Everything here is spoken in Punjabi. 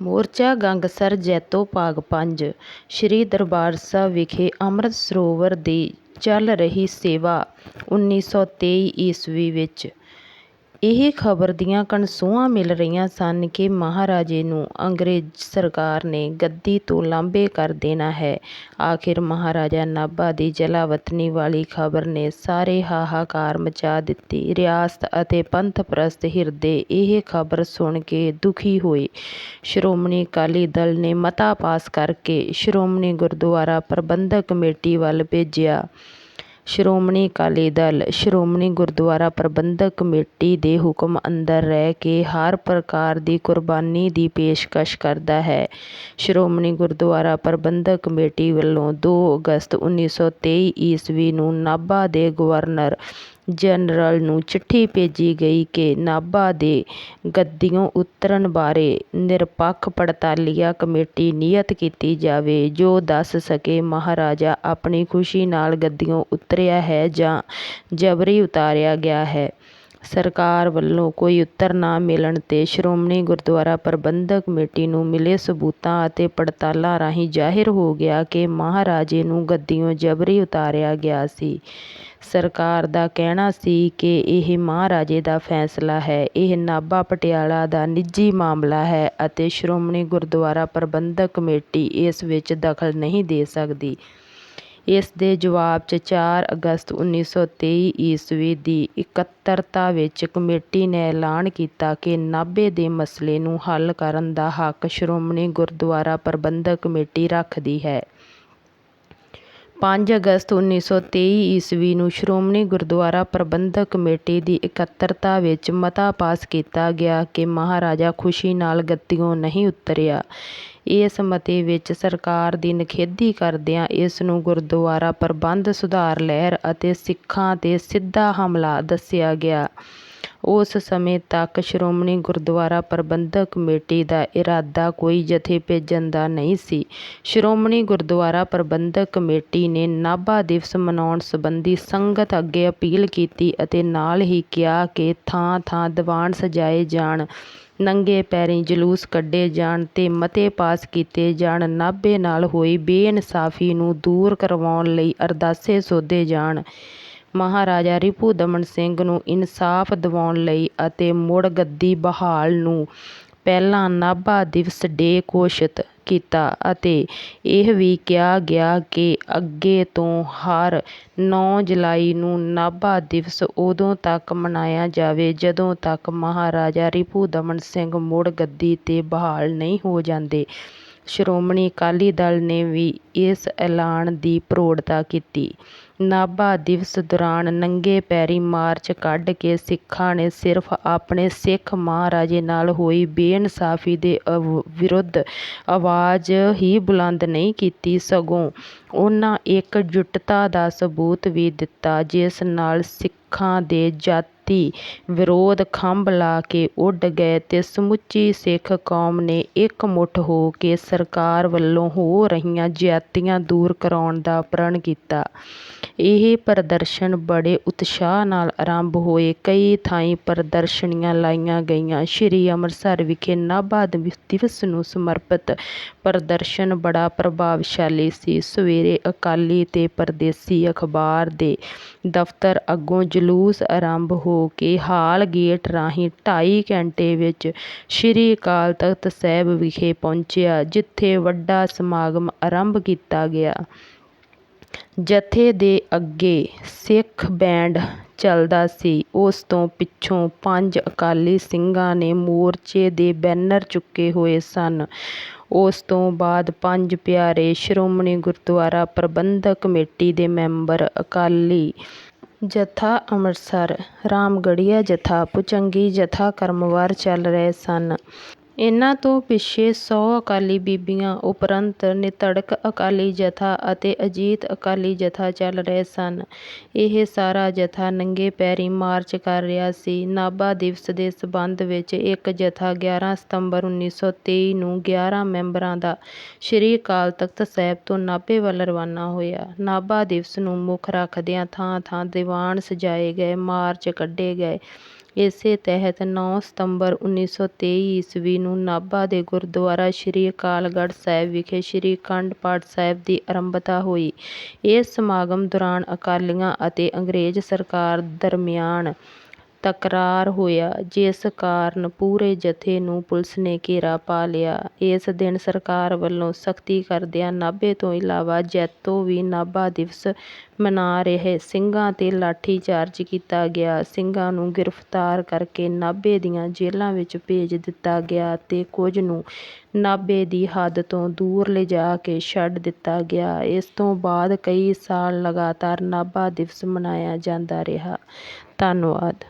ਮੋਰਚਾ ਗੰਗਸਰ ਜੈਤੋ ਭਾਗ ਪੰਜ, ਸ੍ਰੀ ਦਰਬਾਰ ਸਾਹਿਬ ਵਿਖੇ ਅੰਮ੍ਰਿਤ ਸਰੋਵਰ ਦੀ ਚੱਲ ਰਹੀ ਸੇਵਾ ਉੱਨੀ ਸੌ ਤੇਈ ਈਸਵੀ ਵਿੱਚ ਇਹ ਖ਼ਬਰ ਦੀਆਂ ਕਣਸੂਆਂ ਮਿਲ ਰਹੀਆਂ ਸਨ ਕਿ ਮਹਾਰਾਜੇ ਨੂੰ ਅੰਗਰੇਜ਼ ਸਰਕਾਰ ਨੇ ਗੱਦੀ ਤੋਂ ਲਾਂਭੇ ਕਰ ਦੇਣਾ ਹੈ। ਆਖਿਰ ਮਹਾਰਾਜਾ ਨਾਭਾ ਦੀ ਜਲਾਵਤਨੀ ਵਾਲੀ ਖ਼ਬਰ ਨੇ ਸਾਰੇ ਹਾਹਾਕਾਰ ਮਚਾ ਦਿੱਤੀ। ਰਿਆਸਤ ਅਤੇ ਪੰਥ ਪ੍ਰਸਤ ਹਿਰਦੇ ਇਹ ਖ਼ਬਰ ਸੁਣ ਕੇ ਦੁਖੀ ਹੋਏ। ਸ਼੍ਰੋਮਣੀ ਅਕਾਲੀ ਦਲ ਨੇ ਮਤਾ ਪਾਸ ਕਰਕੇ ਸ਼੍ਰੋਮਣੀ ਗੁਰਦੁਆਰਾ ਪ੍ਰਬੰਧਕ ਕਮੇਟੀ ਵੱਲ ਭੇਜਿਆ। ਸ਼੍ਰੋਮਣੀ ਅਕਾਲੀ ਦਲ, ਸ਼੍ਰੋਮਣੀ ਗੁਰਦੁਆਰਾ ਪ੍ਰਬੰਧਕ ਕਮੇਟੀ ਦੇ ਹੁਕਮ ਅੰਦਰ ਰਹਿ ਕੇ ਹਰ ਪ੍ਰਕਾਰ ਦੀ ਕੁਰਬਾਨੀ ਦੀ ਪੇਸ਼ਕਸ਼ ਕਰਦਾ ਹੈ। ਸ਼੍ਰੋਮਣੀ ਗੁਰਦੁਆਰਾ ਪ੍ਰਬੰਧਕ ਕਮੇਟੀ ਵੱਲੋਂ ਦੋ ਅਗਸਤ ਉੱਨੀ ਸੌ ਤੇਈ ਈਸਵੀ ਨੂੰ ਨਾਭਾ ਦੇ ਗਵਰਨਰ ਜਨਰਲ ਨੂੰ ਚਿੱਠੀ ਭੇਜੀ ਗਈ ਕਿ ਨਾਭਾ ਦੇ ਗੱਦੀਓਂ ਉਤਰਨ ਬਾਰੇ ਨਿਰਪੱਖ ਪੜਤਾਲੀਆ ਕਮੇਟੀ ਨਿਯਤ ਕੀਤੀ ਜਾਵੇ, ਜੋ ਦੱਸ ਸਕੇ, ਮਹਾਰਾਜਾ ਆਪਣੀ ਖੁਸ਼ੀ ਨਾਲ ਗੱਦੀਓਂ ਉਤਰਿਆ ਹੈ ਜਾਂ ਜਬਰੀ ਉਤਾਰਿਆ ਗਿਆ ਹੈ। ਸਰਕਾਰ ਵੱਲੋਂ ਕੋਈ ਉੱਤਰ ਨਾ ਮਿਲਣ ਤੇ ਸ਼੍ਰੋਮਣੀ ਗੁਰਦੁਆਰਾ ਪ੍ਰਬੰਧਕ ਕਮੇਟੀ ਨੂੰ ਮਿਲੇ ਸਬੂਤਾਂ ਅਤੇ ਪੜਤਾਲਾਂ ਰਾਹੀਂ ਜ਼ਾਹਿਰ ਹੋ ਗਿਆ ਕਿ ਮਹਾਰਾਜੇ ਨੂੰ ਗੱਦੀਓਂ ਜਬਰੀ ਉਤਾਰਿਆ ਗਿਆ ਸੀ। ਸਰਕਾਰ ਦਾ ਕਹਿਣਾ ਸੀ ਕਿ ਇਹ ਮਹਾਰਾਜੇ ਦਾ ਫੈਸਲਾ ਹੈ, ਇਹ ਨਾਭਾ ਪਟਿਆਲਾ ਦਾ ਨਿੱਜੀ ਮਾਮਲਾ ਹੈ ਅਤੇ ਸ਼੍ਰੋਮਣੀ ਗੁਰਦੁਆਰਾ ਪ੍ਰਬੰਧਕ ਕਮੇਟੀ ਇਸ ਵਿੱਚ ਦਖ਼ਲ ਨਹੀਂ ਦੇ ਸਕਦੀ। ਇਸ ਦੇ ਜਵਾਬ ਚ ਚਾਰ ਅਗਸਤ ਉੱਨੀ ਸੌ ਤੇਈ ਈਸਵੀ ਦੀ ਇਕੱਤਰਤਾ ਵਿੱਚ ਕਮੇਟੀ ਨੇ ਐਲਾਨ ਕੀਤਾ ਕਿ ਨਾਭੇ ਦੇ ਮਸਲੇ ਨੂੰ ਹੱਲ ਕਰਨ ਦਾ ਹੱਕ ਸ਼੍ਰੋਮਣੀ ਗੁਰਦੁਆਰਾ ਪ੍ਰਬੰਧਕ ਕਮੇਟੀ ਰੱਖਦੀ ਹੈ। ਪੰਜ ਅਗਸਤ ਉੱਨੀ ਸੌ ਤੇਈ ਈਸਵੀ ਨੂੰ ਸ਼੍ਰੋਮਣੀ ਗੁਰਦੁਆਰਾ ਪ੍ਰਬੰਧਕ ਕਮੇਟੀ ਦੀ ਇਕੱਤਰਤਾ ਵਿੱਚ ਮਤਾ ਪਾਸ ਕੀਤਾ ਗਿਆ ਕਿ ਮਹਾਰਾਜਾ ਖੁਸ਼ੀ ਨਾਲ ਗੱਦੀਓਂ ਨਹੀਂ ਉਤਰਿਆ। ਇਸ ਮਤੇ ਵਿੱਚ ਸਰਕਾਰ ਦੀ ਨਿਖੇਧੀ ਕਰਦਿਆਂ ਇਸ ਨੂੰ ਗੁਰਦੁਆਰਾ ਪ੍ਰਬੰਧ ਸੁਧਾਰ ਲਹਿਰ ਅਤੇ ਸਿੱਖਾਂ ਤੇ ਸਿੱਧਾ ਹਮਲਾ ਦੱਸਿਆ ਗਿਆ। ਉਸ ਸਮੇਂ ਤੱਕ ਸ਼੍ਰੋਮਣੀ ਗੁਰਦੁਆਰਾ ਪ੍ਰਬੰਧਕ ਕਮੇਟੀ ਦਾ ਇਰਾਦਾ ਕੋਈ ਜਥੇ ਭੇਜਣ ਦਾ ਨਹੀਂ ਸੀ। ਸ਼੍ਰੋਮਣੀ ਗੁਰਦੁਆਰਾ ਪ੍ਰਬੰਧਕ ਕਮੇਟੀ ਨੇ ਨਾਭਾ ਦਿਵਸ ਮਨਾਉਣ ਸਬੰਧੀ ਸੰਗਤ ਅੱਗੇ ਅਪੀਲ ਕੀਤੀ ਅਤੇ ਨਾਲ ਹੀ ਕਿਹਾ ਕਿ ਥਾਂ-ਥਾਂ ਦੀਵਾਨ ਸਜਾਏ ਜਾਣ, ਨੰਗੇ ਪੈਰੀਂ ਜਲੂਸ ਕੱਢੇ ਜਾਣ ਤੇ ਮਤੇ ਪਾਸ ਕੀਤੇ ਜਾਣ, ਨਾਭੇ ਨਾਲ ਹੋਈ ਬੇਇਨਸਾਫ਼ੀ ਨੂੰ ਦੂਰ ਕਰਵਾਉਣ ਲਈ ਅਰਦਾਸੇ ਸੋਧੇ ਜਾਣ, ਮਹਾਰਾਜਾ ਰਿਪੁਦਮਨ ਸਿੰਘ ਨੂੰ ਇਨਸਾਫ਼ ਦਿਵਾਉਣ ਲਈ ਅਤੇ ਮੁੜ ਗੱਦੀ ਬਹਾਲ ਨੂੰ ਪਹਿਲਾਂ ਨਾਭਾ ਦਿਵਸ ਡੇ ਘੋਸ਼ਿਤ ਕੀਤਾ ਅਤੇ ਇਹ ਵੀ ਕਿਹਾ ਗਿਆ ਕਿ ਅੱਗੇ ਤੋਂ ਹਰ ਨੌਂ ਜੁਲਾਈ ਨੂੰ ਨਾਭਾ ਦਿਵਸ ਉਦੋਂ ਤੱਕ ਮਨਾਇਆ ਜਾਵੇ ਜਦੋਂ ਤੱਕ ਮਹਾਰਾਜਾ ਰਿਪੂ ਦਮਨ ਸਿੰਘ ਮੁੜ ਗੱਦੀ ਤੇ ਬਹਾਲ ਨਹੀਂ ਹੋ ਜਾਂਦੇ। ਸ਼੍ਰੋਮਣੀ ਅਕਾਲੀ ਦਲ ਨੇ ਵੀ ਇਸ ਐਲਾਨ ਦੀ ਪ੍ਰੋੜਤਾ ਕੀਤੀ। ਨਾਭਾ ਦਿਵਸ ਦੌਰਾਨ ਨੰਗੇ ਪੈਰੀਂ ਮਾਰਚ ਕੱਢ ਕੇ ਸਿੱਖਾਂ ਨੇ ਸਿਰਫ਼ ਆਪਣੇ ਸਿੱਖ ਮਹਾਰਾਜੇ ਨਾਲ ਹੋਈ ਬੇਇਨਸਾਫ਼ੀ ਦੇ ਵਿਰੁੱਧ ਆਵਾਜ਼ ਹੀ ਬੁਲੰਦ ਨਹੀਂ ਕੀਤੀ ਸਗੋਂ ਉਨ੍ਹਾਂ ਇਕਜੁੱਟਤਾ ਦਾ ਸਬੂਤ ਵੀ ਦਿੱਤਾ, ਜਿਸ ਨਾਲ ਸਿੱਖਾਂ ਦੇ ਜਾਤੀ ਵਿਰੋਧ ਖੰਭ ਲਾ ਕੇ ਉੱਡ ਗਏ ਤੇ ਸਮੁੱਚੀ ਸਿੱਖ ਕੌਮ ਨੇ ਇਕਮੁੱਠ ਹੋ ਕੇ ਸਰਕਾਰ ਵੱਲੋਂ ਹੋ ਰਹੀਆਂ ਜ਼ਿਆਦਤੀਆਂ ਦੂਰ ਕਰਾਉਣ ਦਾ ਪ੍ਰਣ ਕੀਤਾ। ਇਹ ਪ੍ਰਦਰਸ਼ਨ ਬੜੇ ਉਤਸ਼ਾਹ ਨਾਲ ਆਰੰਭ ਹੋਏ। ਕਈ ਥਾਈਂ ਪ੍ਰਦਰਸ਼ਨੀਆਂ ਲਾਈਆਂ ਗਈਆਂ। ਸ੍ਰੀ ਅੰਮ੍ਰਿਤਸਰ ਵਿਖੇ ਨਾਭਾ ਦਿਵਸ ਨੂੰ ਸਮਰਪਿਤ ਪ੍ਰਦਰਸ਼ਨ ਬੜਾ ਪ੍ਰਭਾਵਸ਼ਾਲੀ ਸੀ। ਸਵੇਰੇ ਅਕਾਲੀ ਤੇ ਪ੍ਰਦੇਸ਼ੀ ਅਖ਼ਬਾਰ ਦੇ ਦਫ਼ਤਰ ਅੱਗੋਂ ਜਲੂਸ ਆਰੰਭ ਹੋ ਕੇ ਹਾਲ ਗੇਟ ਰਾਹੀਂ ਢਾਈ ਘੰਟੇ ਵਿੱਚ ਸ੍ਰੀ ਅਕਾਲ ਤਖ਼ਤ ਸਾਹਿਬ ਵਿਖੇ ਪਹੁੰਚਿਆ ਜਿੱਥੇ ਵੱਡਾ ਸਮਾਗਮ ਆਰੰਭ ਕੀਤਾ ਗਿਆ। ਜਥੇ ਦੇ ਅੱਗੇ ਸਿੱਖ ਬੈਂਡ ਚੱਲਦਾ ਸੀ। ਉਸ ਤੋਂ ਪਿੱਛੋਂ ਪੰਜ ਅਕਾਲੀ ਸਿੰਘਾਂ ਨੇ ਮੋਰਚੇ ਦੇ ਬੈਨਰ ਚੁੱਕੇ ਹੋਏ ਸਨ। ਉਸ ਤੋਂ ਬਾਅਦ ਪੰਜ ਪਿਆਰੇ, ਸ਼੍ਰੋਮਣੀ ਗੁਰਦੁਆਰਾ ਪ੍ਰਬੰਧਕ ਕਮੇਟੀ ਦੇ ਮੈਂਬਰ, ਅਕਾਲੀ ਜਥਾ ਅੰਮ੍ਰਿਤਸਰ, ਰਾਮਗੜ੍ਹੀਆ ਜਥਾ, ਭੁਜੰਗੀ ਜਥਾ ਕ੍ਰਮਵਾਰ ਚੱਲ ਰਹੇ ਸਨ। ਇਨ੍ਹਾਂ ਤੋਂ ਪਿੱਛੇ ਸੌ ਅਕਾਲੀ ਬੀਬੀਆਂ ਉਪਰੰਤ ਨਿਧੜਕ ਅਕਾਲੀ ਜਥਾ ਅਤੇ ਅਜੀਤ ਅਕਾਲੀ ਜਥਾ ਚੱਲ ਰਹੇ ਸਨ। ਇਹ ਸਾਰਾ ਜਥਾ ਨੰਗੇ ਪੈਰੀਂ ਮਾਰਚ ਕਰ ਰਿਹਾ ਸੀ। ਨਾਭਾ ਦਿਵਸ ਦੇ ਸਬੰਧ ਵਿੱਚ ਇੱਕ ਜਥਾ ਗਿਆਰਾਂ ਸਤੰਬਰ ਉੱਨੀ ਸੌ ਤੇਈ ਨੂੰ ਗਿਆਰਾਂ ਮੈਂਬਰਾਂ ਦਾ ਸ੍ਰੀ ਅਕਾਲ ਤਖ਼ਤ ਸਾਹਿਬ ਤੋਂ ਨਾਭੇ ਵੱਲ ਰਵਾਨਾ ਹੋਇਆ। ਨਾਭਾ ਦਿਵਸ ਨੂੰ ਮੁੱਖ ਰੱਖਦਿਆਂ ਥਾਂ-ਥਾਂ ਦੀਵਾਨ ਸਜਾਏ ਗਏ, ਮਾਰਚ ਕੱਢੇ ਗਏ ਇਸੇ ਤਹਿਤ ਨੌਂ ਸਤੰਬਰ ਉੱਨੀ ਸੌ ਤੇਈ ਈਸਵੀ ਨੂੰ ਨਾਭਾ ਦੇ ਗੁਰਦੁਆਰਾ ਸ੍ਰੀ ਅਕਾਲਗੜ੍ਹ ਸਾਹਿਬ ਵਿਖੇ ਸ੍ਰੀ ਅਖੰਡ ਪਾਠ ਸਾਹਿਬ ਦੀ ਆਰੰਭਤਾ ਹੋਈ। ਇਸ ਸਮਾਗਮ ਦੌਰਾਨ ਅਕਾਲੀਆਂ ਅਤੇ ਅੰਗਰੇਜ਼ ਸਰਕਾਰ ਦਰਮਿਆਨ ਤਕਰਾਰ ਹੋਇਆ, ਜਿਸ ਕਾਰਨ ਪੂਰੇ ਜਥੇ ਨੂੰ ਪੁਲਿਸ ਨੇ ਘੇਰਾ ਪਾ ਲਿਆ। ਇਸ ਦਿਨ ਸਰਕਾਰ ਵੱਲੋਂ ਸਖ਼ਤੀ ਕਰਦਿਆਂ ਨਾਭੇ ਤੋਂ ਇਲਾਵਾ ਜੈਤੋ ਵੀ ਨਾਭਾ ਦਿਵਸ ਮਨਾ ਰਹੇ ਸਿੰਘਾਂ ਤੇ ਲਾਠੀਚਾਰਜ ਕੀਤਾ ਗਿਆ। ਸਿੰਘਾਂ ਨੂੰ ਗ੍ਰਿਫ਼ਤਾਰ ਕਰਕੇ ਨਾਭੇ ਦੀਆਂ ਜੇਲ੍ਹਾਂ ਵਿੱਚ ਭੇਜ ਦਿੱਤਾ ਗਿਆ ਅਤੇ ਕੁਝ ਨੂੰ ਨਾਭੇ ਦੀ ਹੱਦ ਤੋਂ ਦੂਰ ਲਿਜਾ ਕੇ ਛੱਡ ਦਿੱਤਾ ਗਿਆ। ਇਸ ਤੋਂ ਬਾਅਦ ਕਈ ਸਾਲ ਲਗਾਤਾਰ ਨਾਭਾ ਦਿਵਸ ਮਨਾਇਆ ਜਾਂਦਾ ਰਿਹਾ। ਧੰਨਵਾਦ।